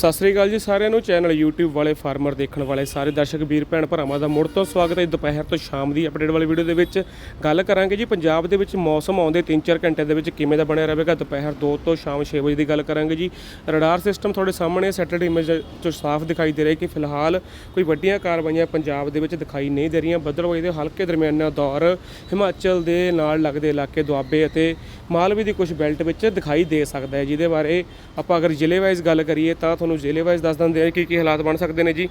ਸਤਿ ਸ੍ਰੀ ਅਕਾਲ ਜੀ ਸਾਰਿਆਂ ਨੂੰ। ਚੈਨਲ YouTube ਵਾਲੇ ਫਾਰਮਰ ਦੇਖਣ ਵਾਲੇ, ਸਾਰੇ ਦਰਸ਼ਕ, ਵੀਰ, ਭੈਣ, ਭਰਾਵਾਂ ਦਾ ਮੁੜ ਤੋਂ ਸਵਾਗਤ ਹੈ। ਦੁਪਹਿਰ ਤੋਂ ਸ਼ਾਮ ਦੀ ਅਪਡੇਟ ਵਾਲੀ ਵੀਡੀਓ ਦੇ ਵਿੱਚ ਗੱਲ ਕਰਾਂਗੇ ਜੀ। ਪੰਜਾਬ ਦੇ ਵਿੱਚ ਮੌਸਮ ਆਉਂਦੇ 3-4 ਘੰਟੇ ਦੇ ਵਿੱਚ ਕਿਵੇਂ ਦਾ ਬਣਿਆ ਰਹੇਗਾ? ਦੁਪਹਿਰ 2 ਤੋਂ ਸ਼ਾਮ 6 ਵਜੇ ਦੀ ਗੱਲ ਕਰਾਂਗੇ ਜੀ। ਰਡਾਰ ਸਿਸਟਮ ਤੁਹਾਡੇ ਸਾਹਮਣੇ ਸੈਟਰਡੇ ਇਮੇਜ 'ਚੋਂ ਸਾਫ਼ ਦਿਖਾਈ ਦੇ ਰਿਹਾ ਕਿ ਫਿਲਹਾਲ ਕੋਈ ਵੱਡੀਆਂ ਕਾਰਵਾਈਆਂ ਪੰਜਾਬ ਦੇ ਵਿੱਚ ਦਿਖਾਈ ਨਹੀਂ ਦੇ ਰਹੀਆਂ। ਬੱਦਲਵਾਈ ਦੇ ਹਲਕੇ ਦਰਮਿਆਨਾ ਦੌਰ ਹਿਮਾਚਲ ਦੇ ਨਾਲ ਲੱਗਦੇ ਇਲਾਕੇ ਦੁਆਬੇ ਅਤੇ ਮਾਲਵੇ ਦੀ ਕੁਝ ਬੈਲਟ ਵਿੱਚ ਦਿਖਾਈ ਦੇ ਸਕਦਾ ਹੈ, ਜਿਹਦੇ ਬਾਰੇ ਆਪਾਂ ਅਗਰ ਜ਼ਿਲ੍ਹੇ ਵਾਈਜ਼ ਗੱਲ ਕਰੀਏ ਤਾਂ ਤੁਹਾਨੂੰ ਜ਼ਿਲ੍ਹੇ ਵਾਈਜ਼ ਦੱਸ ਦਿੰਦੇ ਹਾਂ ਕਿ ਕੀ ਹਾਲਾਤ ਬਣ ਸਕਦੇ ਨੇ ਜੀ।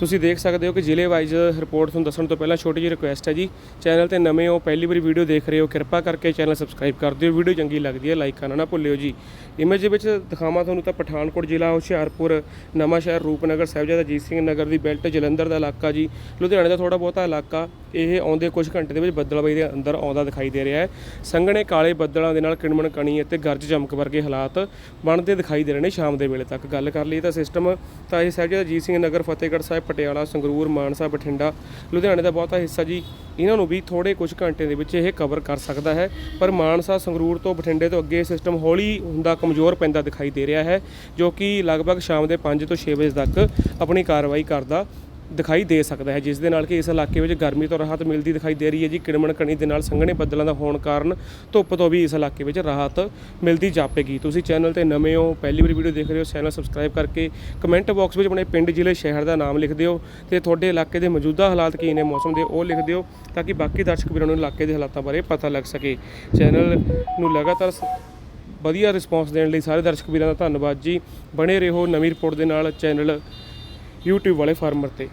ਤੁਸੀਂ ਦੇਖ ਸਕਦੇ ਹੋ ਕਿ ਜ਼ਿਲ੍ਹੇ ਵਾਈਜ਼ ਰਿਪੋਰਟ ਤੁਹਾਨੂੰ ਦੱਸਣ ਤੋਂ ਪਹਿਲਾਂ ਛੋਟੀ ਜਿਹੀ ਰਿਕੁਐਸਟ ਹੈ ਜੀ। ਚੈਨਲ ਤੇ ਨਵੇਂ ਹੋ, ਪਹਿਲੀ ਵਾਰੀ ਵੀਡੀਓ ਦੇਖ ਰਹੇ ਹੋ, ਕਿਰਪਾ ਕਰਕੇ ਚੈਨਲ ਸਬਸਕ੍ਰਾਈਬ ਕਰ ਦਿਓ। ਵੀਡੀਓ ਚੰਗੀ ਲੱਗਦੀ ਹੈ ਲਾਈਕ ਕਰਨਾ ਨਾ ਭੁੱਲਿਓ ਜੀ। ਇਮੇਜ ਦੇ ਵਿੱਚ ਦਿਖਾਵਾਂ ਤੁਹਾਨੂੰ ਤਾਂ ਪਠਾਨਕੋਟ ਜ਼ਿਲ੍ਹਾ, ਹੁਸ਼ਿਆਰਪੁਰ ਨਵਾਂ ਸ਼ਹਿਰ ਰੂਪਨਗਰ, ਸਾਹਿਬਜ਼ਾਦਾ ਅਜੀਤ ਸਿੰਘ ਨਗਰ ਦੀ ਬੈਲਟ ਜਲੰਧਰ ਦਾ ਇਲਾਕਾ ਜੀ। ਲੁਧਿਆਣੇ ਦਾ ਥੋੜਾ ਬਹੁਤਾ ਇਲਾਕਾ, ਇਹ ਆਉਂਦੇ ਕੁਝ ਘੰਟੇ ਦੇ ਵਿੱਚ ਬੱਦਲਬਾਈ ਦੇ ਅੰਦਰ ਆਉਂਦਾ ਦਿਖਾਈ ਦੇ ਰਿਹਾ ਹੈ। ਸੰਘਣੇ ਕਾਲੇ ਬੱਦਲਾਂ ਦੇ ਨਾਲ ਕਿਣਮਣ ਕਣੀ ਅਤੇ ਗਰਜ ਚਮਕ ਵਰਗੇ ਹਾਲਾਤ ਬਣਦੇ ਦਿਖਾਈ ਦੇ ਰਹੇ ਨੇ ਸ਼ਾਮ ਦੇ ਵੇਲੇ ਤੱਕ। ਗੱਲ ਕਰ ਲਈ ਤਾਂ ਸਿਸਟਮ ਤਾਂ ਇਹ ਸਾਹਿਬਜ਼ਾਦਾ ਅਜੀਤ ਸਿੰਘ ਨਗਰ, ਫਤਿਹਗੜ੍ਹ ਸਾਹਿਬ ਪਟਿਆਲਾ, ਸੰਗਰੂਰ, ਮਾਨਸਾ, ਬਠਿੰਡਾ, ਲੁਧਿਆਣੇ ਦਾ ਬਹੁਤਾ ਹਿੱਸਾ ਜੀ, ਇਹਨਾਂ ਨੂੰ ਵੀ ਥੋੜੇ ਕੁਝ ਘੰਟੇ ਦੇ ਵਿੱਚ ਇਹ ਕਵਰ ਕਰ ਸਕਦਾ ਹੈ। ਪਰ ਮਾਨਸਾ, ਸੰਗਰੂਰ ਤੋਂ ਬਠਿੰਡੇ ਤੋਂ ਅੱਗੇ ਸਿਸਟਮ ਹੌਲੀ ਹੁੰਦਾ ਕਮਜ਼ੋਰ ਪੈਂਦਾ ਦਿਖਾਈ ਦੇ ਰਿਹਾ ਹੈ, ਜੋ ਕਿ ਲਗਭਗ ਸ਼ਾਮ ਦੇ 5 ਤੋਂ 6 ਵਜੇ ਤੱਕ ਆਪਣੀ ਕਾਰਵਾਈ ਕਰਦਾ। ਦਿਖਾਈ ਦੇ ਸਕਦਾ ਹੈ, ਜਿਸ ਦੇ ਨਾਲ ਕਿ ਇਸ ਇਲਾਕੇ ਵਿੱਚ ਗਰਮੀ ਤੋਂ ਰਾਹਤ ਮਿਲਦੀ ਦਿਖਾਈ ਦੇ ਰਹੀ ਹੈ ਜੀ। ਕਿਣਮਣ ਕਣੀ ਦੇ ਨਾਲ ਸੰਘਣੇ ਬੱਦਲਾਂ ਦਾ ਹੋਣ ਕਾਰਨ ਧੁੱਪ ਤੋਂ ਵੀ ਇਸ ਇਲਾਕੇ ਵਿੱਚ ਰਾਹਤ ਮਿਲਦੀ ਜਾਪੇਗੀ। ਤੁਸੀਂ ਚੈਨਲ ਤੇ ਨਵੇਂ ਹੋ, ਪਹਿਲੀ ਵਾਰੀ ਵੀਡੀਓ ਦੇਖ ਰਹੇ ਹੋ, ਚੈਨਲ ਸਬਸਕ੍ਰਾਈਬ ਕਰਕੇ ਕਮੈਂਟ ਬਾਕਸ ਵਿੱਚ ਆਪਣੇ ਪਿੰਡ, ਜ਼ਿਲ੍ਹੇ, ਸ਼ਹਿਰ ਦਾ ਨਾਮ ਲਿਖ ਦਿਓ ਤੇ ਤੁਹਾਡੇ ਇਲਾਕੇ ਦੇ ਮੌਜੂਦਾ ਹਾਲਾਤ ਕੀ ਨੇ, ਮੌਸਮ ਦੇ ਉਹ ਲਿਖ ਦਿਓ ਤਾਂ ਕਿ ਬਾਕੀ ਦਰਸ਼ਕ ਵੀਰਾਂ ਨੂੰ ਇਲਾਕੇ ਦੇ ਹਾਲਾਤਾਂ ਬਾਰੇ ਪਤਾ ਲੱਗ ਸਕੇ। ਚੈਨਲ ਨੂੰ ਲਗਾਤਾਰ ਸ- ਵਧੀਆ ਰਿਸਪੌਂਸ ਦੇਣ ਲਈ ਸਾਰੇ ਦਰਸ਼ਕ ਵੀਰਾਂ ਦਾ ਧੰਨਵਾਦ ਜੀ। ਬਣੇ ਰਹੋ ਨਵੀਂ ਰਿਪੋਰਟ ਦੇ ਨਾਲ ਚੈਨਲ YouTube ਵਾਲੇ ਫਾਰਮਰ ਤੇ।